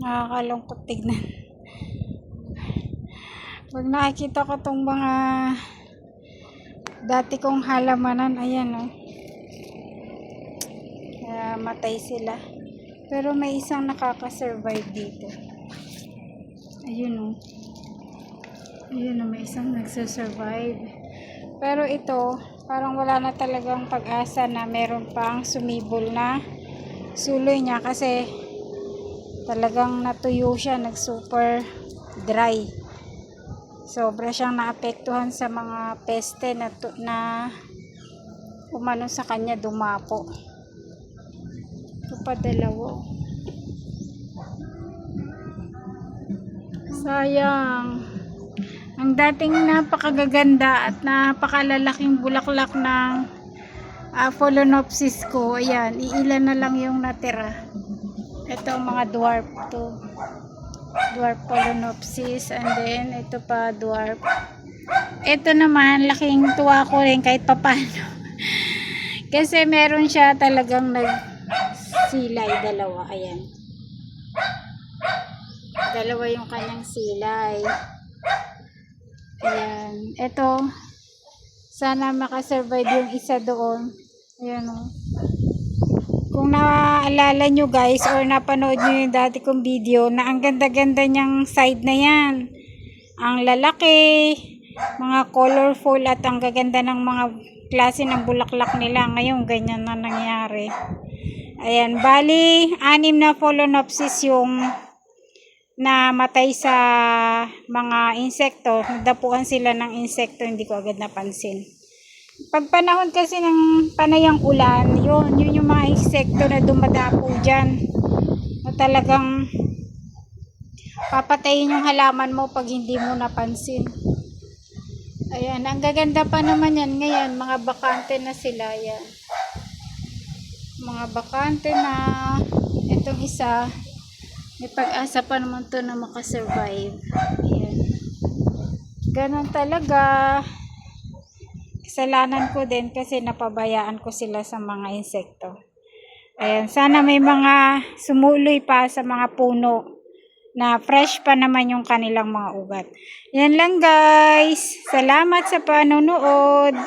Nakakalungkot tignan. Pag nakikita ko tong mga dati kong halamanan, ayan oh. Kaya matay sila. Pero may isang nakaka-survive dito. Ayun oh. Ayun oh, may isang nagsusurvive. Pero ito, parang wala na talagang pag-asa na meron pang sumibol na suloy niya kasi talagang natuyo siya, nag super dry. Sobra siyang naapektuhan sa mga peste na, na umano sa kanya dumapo. Ito pa dalawa. Sayang. Ang dating napakagaganda at napakalalaking bulaklak ng uh, Phalaenopsis ko, ayan, iilan na lang yung natira. Ito mga dwarf to. Dwarf Phalaenopsis and then ito pa dwarf. Ito naman, laking tuwa ko rin kahit papano. Kasi meron siya talagang nagsilay, dalawa, ayan. Dalawa yung kanyang silay. Ayan. Ito, sana makasurvive yung isa doon. Ayan o. Kung naaalala nyo guys, or napanood nyo yung dati kong video, na ang ganda-ganda niyang side na yan. Ang lalaki, mga colorful, at ang gaganda ng mga klase ng bulaklak nila. Ngayon, ganyan na nangyari. Ayan, bali, anim na Phalaenopsis yung na matay sa mga insekto, nadapuan sila ng insekto, hindi ko agad napansin. Pag panahon kasi ng panayang ulan, yun, yun yung mga insekto na dumadapo dyan. Na talagang papatayin yung halaman mo pag hindi mo napansin. Ayan, ang gaganda pa naman yan ngayon, mga bakante na sila, yan. Mga bakante na, itong isa, may pag-asa pa naman to na makasurvive. Ayan. Ganon talaga. Kasalanan ko din kasi napabayaan ko sila sa mga insekto. Ayan. Sana may mga sumuloy pa sa mga puno na fresh pa naman yung kanilang mga ugat. Yan lang guys. Salamat sa panonood.